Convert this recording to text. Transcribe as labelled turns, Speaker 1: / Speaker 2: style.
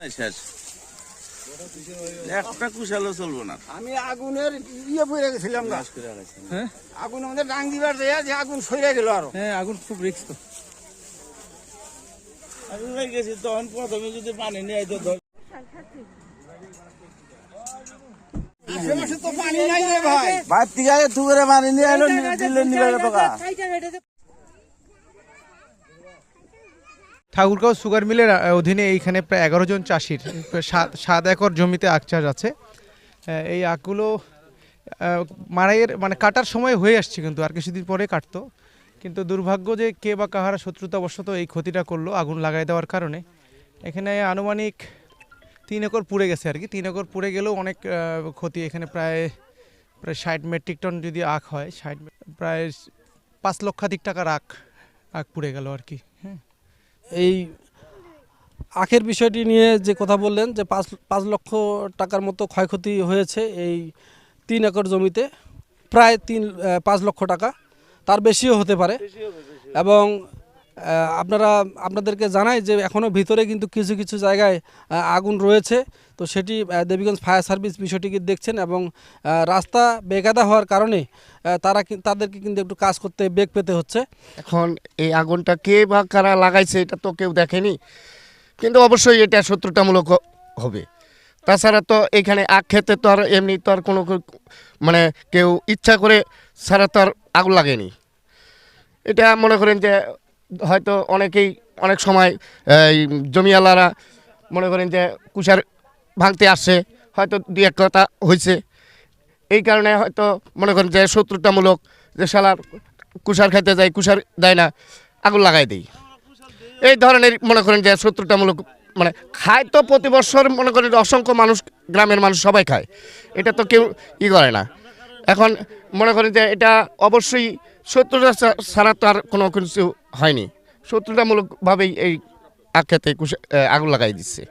Speaker 1: শেষ। একটা কুশালও চলবো না।
Speaker 2: আমি আগুনের ইয়ে পড়ে গেছিলাম
Speaker 3: হ্যাঁ?
Speaker 2: আগুন আমাদের ডাং দিবার দেয়া যে আগুন গেল আরও।
Speaker 3: হ্যাঁ আগুন খুব রিক্স তো।
Speaker 1: আমি হয়ে গেছি তখন প্রথমে যদি পানি নিয়ে তো ধর।
Speaker 2: আশেপাশে তো পানি নাই রে ভাই।
Speaker 1: করে পানি নিয়ে নিবে টাকা
Speaker 3: ঠাকুরগাঁও সুগার মিলের অধীনে এইখানে প্রায় এগারো জন চাষির সাত একর জমিতে আখ চাষ আছে। এই আখগুলো মারাইয়ের মানে কাটার সময় হয়ে আসছে কিন্তু, আর কিছুদিন পরে কাটতো। কিন্তু দুর্ভাগ্য যে কে বা কাহারা শত্রুতাবশত এই ক্ষতিটা করল, আগুন লাগাই দেওয়ার কারণে। এখানে আনুমানিক তিন একর পুড়ে গেছে আর কি। তিন একর পুড়ে গেলেও অনেক ক্ষতি। এখানে প্রায় প্রায় ষাট মেট্রিক টন যদি আখ হয়, ষাট প্রায় পাঁচ লক্ষাধিক টাকার আখ আখ পুড়ে গেল আর কি। হ্যাঁ।
Speaker 4: এই আখের বিষয়টি নিয়ে যে কথা বললেন যে পাঁচ পাঁচ লক্ষ টাকার মতো ক্ষয়ক্ষতি হয়েছে এই তিন একর জমিতে প্রায় তিন পাঁচ লক্ষ টাকা তার বেশিও হতে পারে। এবং আপনারা, আপনাদেরকে জানাই যে এখনও ভিতরে কিন্তু কিছু কিছু জায়গায় আগুন রয়েছে। তো সেটি দেবীগঞ্জ ফায়ার সার্ভিস বিষয়টিকে দেখছেন এবং রাস্তা বেকাদা হওয়ার কারণে তারা তাদেরকে কিন্তু একটু কাজ করতে বেগ পেতে হচ্ছে।
Speaker 5: এখন এই আগুনটা কে বা কারা লাগাইছে এটা তো কেউ দেখেনি, কিন্তু অবশ্যই এটা শত্রুতামূলক হবে। তাছাড়া তো এখানে আখ খেতে তো আর এমনি তো আর কোনো মানে কেউ ইচ্ছা করে ছাড়া তো আর আগুন লাগেনি। এটা মনে করেন যে হয়তো অনেকেই অনেক সময়, এই জমিওয়ালারা মনে করেন যে কুষার ভাঙতে আসছে, হয়তো দুই এক কথা হয়েছে এই কারণে হয়তো মনে করেন যে শত্রুতামূলক যে শালার কুষার খাইতে যায় কুষার দেয় না, আগুন লাগাই দেই। এই ধরনের মনে করেন যে শত্রুতামূলক মানে খায় তো প্রতি বছর মনে করেন অসংখ্য মানুষ, গ্রামের মানুষ সবাই খায়। এটা তো কেউ ই করে না। এখন মনে করেন যে এটা অবশ্যই শত্রুতা ছাড়া তো আর কোনো কিছু হয়নি। শত্রুতামূলকভাবেই এই আখ্যাতে আগুন লাগাই দিচ্ছে।